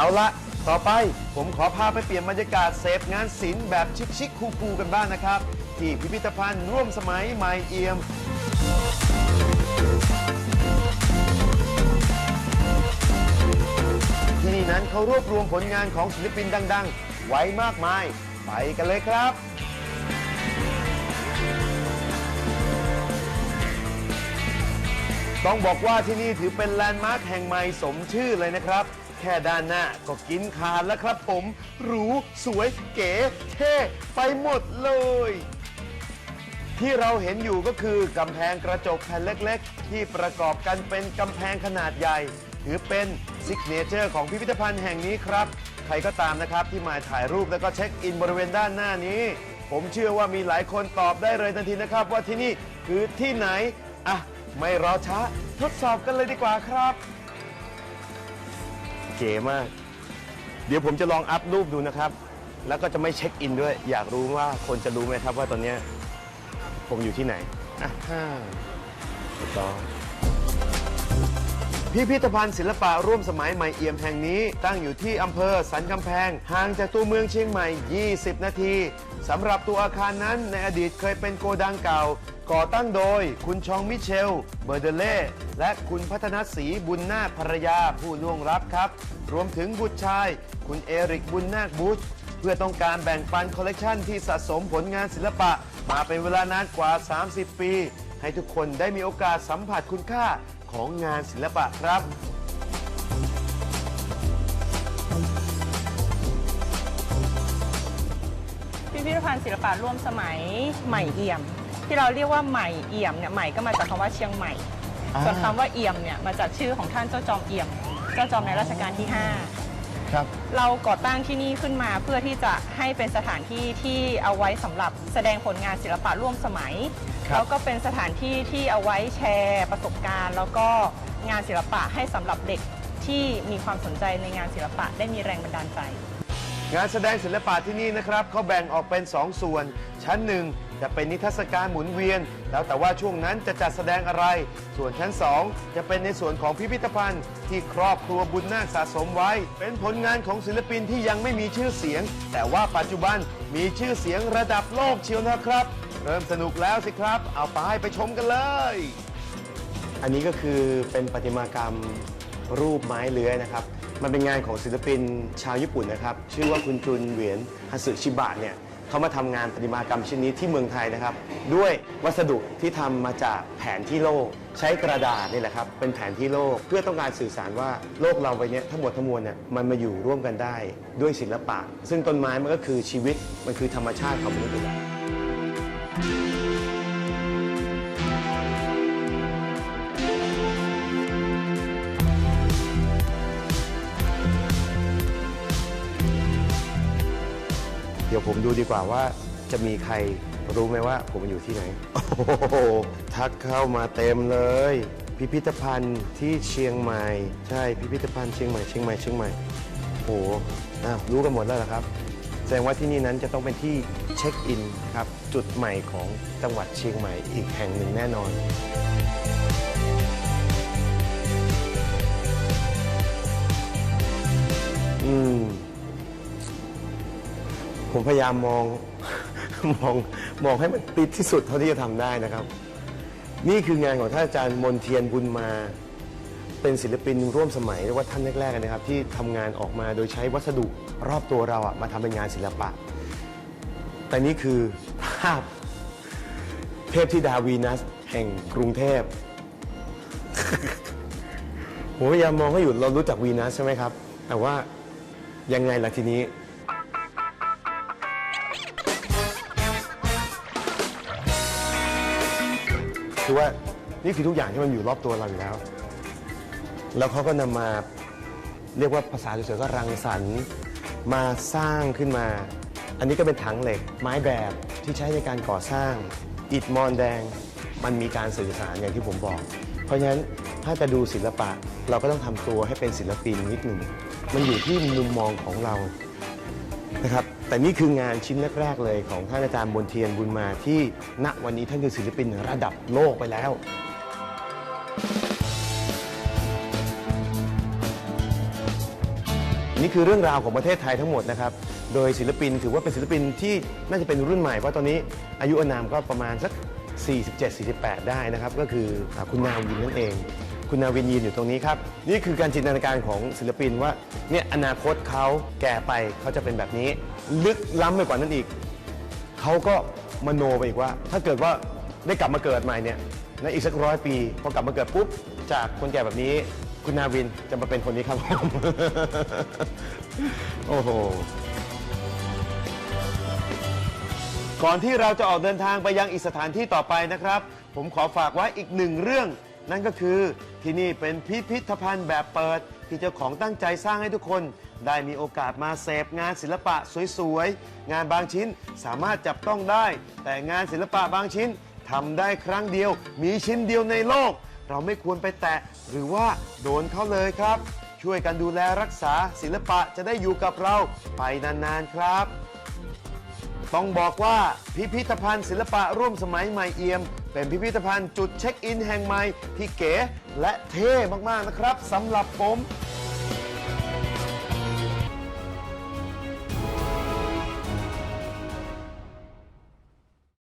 เอาละต่อไปผมขอพาไปเปลี่ยนบรรยากาศเสพงานศิลป์แบบชิคๆคูลๆกันบ้างนะครับ ที่พิพิธภัณฑ์ร่วมสมัยไมเอียม ที่นี่นั้นเขารวบรวมผลงานของศิลปินดัง ๆ ไว้มากมาย ไปกันเลยครับต้องบอกว่าที่นี่ถือเป็นแลนด์มาร์คแห่งใหม่สมชื่อเลยนะครับ แค่ด้านหน้าก็กินขาดแล้วครับผมหรูสวยเก๋เท่ไปหมดเลย ที่เราเห็นอยู่ก็คือกำแพงกระจกแผ่นเล็กๆ ที่ประกอบกันเป็นกำแพงขนาดใหญ่ ถือเป็นซิกเนเจอร์ของพิพิธภัณฑ์แห่งนี้ครับ ใครก็ตามนะครับที่มาถ่ายรูปแล้วก็เช็คอินบริเวณด้านหน้านี้ ผมเชื่อว่ามีหลายคนตอบได้เลยทันทีนะครับ ว่าที่นี่คือที่ไหนอะไม่รอช้าทดสอบกันเลยดีกว่าครับ เก๋มาก เดี๋ยวผมจะลองอัพรูปดูนะครับ แล้วก็จะไม่เช็คอินด้วย อยากรู้ว่าคนจะรู้ไหมครับว่าตอนเนี้ยผมอยู่ที่ไหนอะฮ่าถูกต้อง พิพิธภัณฑ์ศิลปะร่วมสมัยใหม่เอี่ยมแห่งนี้ ตั้งอยู่ที่อำเภอสันกำแพง ห่างจากตัวเมืองเชียงใหม่ 20 นาทีสำหรับตัวอาคารนั้นในอดีตเคยเป็นโกดังเก่า ก่อตั้งโดยคุณชองมิเชล เบอร์เดเล่ และคุณพัฒนศรีบุญนาคภรรยาผู้ล่วงลับครับ รวมถึงบุตรชาย คุณเอริกบุญนาคบุชเพื่อต้องการแบ่งปันคอลเลกชันที่สะสมผลงานศิลปะ มาเป็นเวลานานกว่า 30 ปี ให้ทุกคนได้มีโอกาสสัมผัสคุณค่าของงานศิลปะครับพิพิธภัณฑ์ศิลปะร่วมสมัยใหม่เอี่ยม ที่เราเรียกว่าใหม่เอี่ยมเนี่ยใหม่ก็มาจากคำว่าเชียงใหม่อ่าส่วนคำว่าเอี่ยมเนี่ยมาจากชื่อของท่านเจ้าจอมเอี่ยม เจ้าจอมในรัชกาลที่ ครับ 5 เราก่อตั้งที่นี่ขึ้นมาเพื่อที่จะให้เป็นสถานที่ที่เอาไว้สำหรับแสดงผลงานศิลปะร่วมสมัย ครับ แล้วก็เป็นสถานที่ที่เอาไว้แชร์ประสบการณ์ แล้วก็งานศิลปะให้สำหรับเด็กที่มีความสนใจในงานศิลปะได้มีแรงบันดาลใจ งานแสดงศิลปะที่นี่นะครับเขาแบ่งออกเป็น 2 ส่วน ชั้นหนึ่งจะเป็นนิทรรศการหมุนเวียน แล้วแต่ว่าช่วงนั้นจะจัดแสดงอะไร ส่วนชั้น 2 จะเป็นในส่วนของพิพิธภัณฑ์ ที่ครอบครัวบุญนาคสะสมไว้ เป็นผลงานของศิลปินที่ยังไม่มีชื่อเสียง แต่ว่าปัจจุบันมีชื่อเสียงระดับโลกเชียวนะครับ เริ่มสนุกแล้วสิครับ เอาไปไปชมกันเลย อันนี้ก็คือเป็นประติมากรรม รูปไม้เลื้อยนะครับ มันเป็นงานของศิลปินชาวญี่ปุ่นนะครับ ชื่อว่าคุณจุนเหวียนฮัสึชิบะเนี่ยเขามาทำงานประติมากรรมชิ้นนี้ที่เมืองไทยนะครับ ด้วยวัสดุที่ทำมาจากแผนที่โลก ใช้กระดาษนี่แหละครับ เป็นแผนที่โลกเพื่อต้องการสื่อสารว่าโลกเราใบเนี้ยทั้งหมดทั้งมวลเนี่ยมันมาอยู่ร่วมกันได้ด้วยศิลปะ ซึ่งต้นไม้มันก็คือชีวิตมันคือธรรมชาติของมนุษย์อยู่แล้ว ผมดูดีกว่าว่าจะมีใครรู้ไหมว่าผมอยู่ที่ไหน โอ้โห ทักเข้ามาเต็มเลย พิพิธภัณฑ์ที่เชียงใหม่ ใช่ พิพิธภัณฑ์เชียงใหม่ เชียงใหม่ เชียงใหม่ โอ้โหอ้าวรู้กันหมดแล้วเหรอครับ แสดงว่าที่นี่นั้นจะต้องเป็นที่เช็คอินครับ จุดใหม่ของจังหวัดเชียงใหม่อีกแห่งหนึ่งแน่นอน ผมพยายามมองมองมองให้มันติดที่สุดเท่าที่จะทำได้นะครับ นี่คืองานของท่านอาจารย์มนเทียนบุญมา เป็นศิลปินร่วมสมัยเรียกว่าท่านแรกๆนะครับ ที่ทำงานออกมาโดยใช้วัสดุรอบตัวเราอะมาทำเป็นงานศิลปะ แต่นี่คือภาพเทพธิดาวีนัสแห่งกรุงเทพ ผมพยายามมองให้อยู่เรารู้จักวีนัสใช่ไหมครับ แต่ว่ายังไงล่ะทีนี้ คือว่านี่คือทุกอย่างที่มันอยู่รอบตัวเราอยู่แล้ว แล้วเขาก็นำมาเรียกว่าภาษาเฉยๆก็รังสรรค์มาสร้างขึ้นมา อันนี้ก็เป็นถังเหล็ก ไม้แบบที่ใช้ในการก่อสร้าง อิฐมอนแดง มันมีการสื่อสารอย่างที่ผมบอก เพราะฉะนั้นถ้าจะดูศิลปะเราก็ต้องทำตัวให้เป็นศิลปินนิดหนึ่ง มันอยู่ที่มุมมองของเรานะครับ แต่นี่คืองานชิ้นแรกๆเลยของท่านอาจารย์บนเทียนบุญมาที่ณวันนี้ท่านคือศิลปินระดับโลกไปแล้ว นี่คือเรื่องราวของประเทศไทยทั้งหมดนะครับ โดยศิลปินถือว่าเป็นศิลปินที่น่าจะเป็นรุ่นใหม่เพราะตอนนี้อายุอานามก็ประมาณสัก 47-48 ได้นะครับ ก็คือคุณนาวินนั่นเอง คุณนาวินยืนอยู่ตรงนี้ครับ นี่คือการจินตนาการของศิลปินว่าเนี่ยอนาคตเขาแก่ไปเขาจะเป็นแบบนี้ ลึกล้ำไปกว่านั้นอีก เขาก็มโนไปอีกว่า ถ้าเกิดว่าได้กลับมาเกิดใหม่เนี่ยในอีกสักร้อยปีพอกลับมาเกิดปุ๊บจากคนแก่แบบนี้ คุณนาวินจะมาเป็นคนนี้ครับผมโอ้โหก่อนที่เราจะออกเดินทางไปยังอีกสถานที่ต่อไปนะครับ ผมขอฝากไว้อีกหนึ่งเรื่อง นั่นก็คือที่นี่เป็นพิพิธภัณฑ์แบบเปิด ที่เจ้าของตั้งใจสร้างให้ทุกคน ได้มีโอกาสมาเสพงานศิลปะสวยๆ งานบางชิ้นสามารถจับต้องได้ แต่งานศิลปะบางชิ้นทำได้ครั้งเดียว มีชิ้นเดียวในโลก เราไม่ควรไปแตะหรือว่าโดนเขาเลยครับ ช่วยกันดูแลรักษาศิลปะจะได้อยู่กับเราไปนานๆครับ ต้องบอกว่าพิพิธภัณฑ์ศิลปะร่วมสมัยใหม่เอี่ยม เป็นพิพิธภัณฑ์จุดเช็คอินแห่งใหม่ที่เก๋และเท่มากๆนะครับสำหรับผม